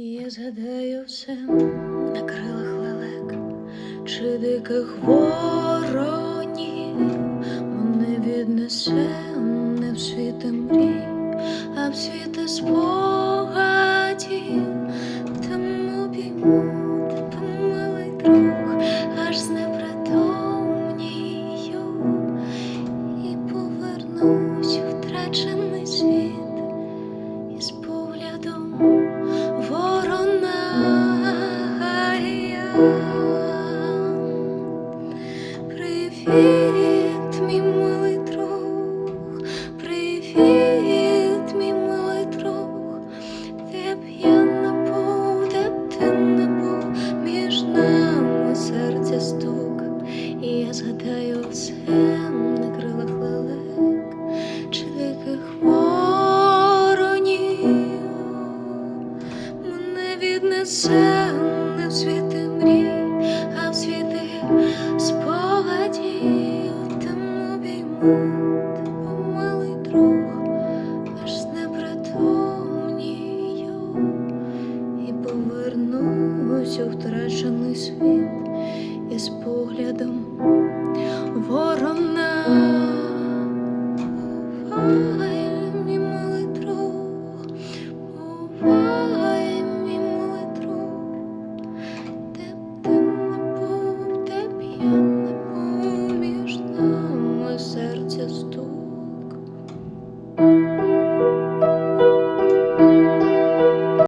І я згадаю все на крилах лелек чи диких воронів. Мене віднесе не в світи мрій, а в світи спогадів, там обійму тебе, милий друг, аж знепритомнію і повернусь втрачений світ Привіт, мій милий друг, привіт, мій милий друг, де б я не був, де б ти не був, між нами серця стук, і я згадаю все на крилах лелек чи диких воронів мене віднесе не в світи помилий друг, аж непритомнію і повернусь у втрачений світ. tú.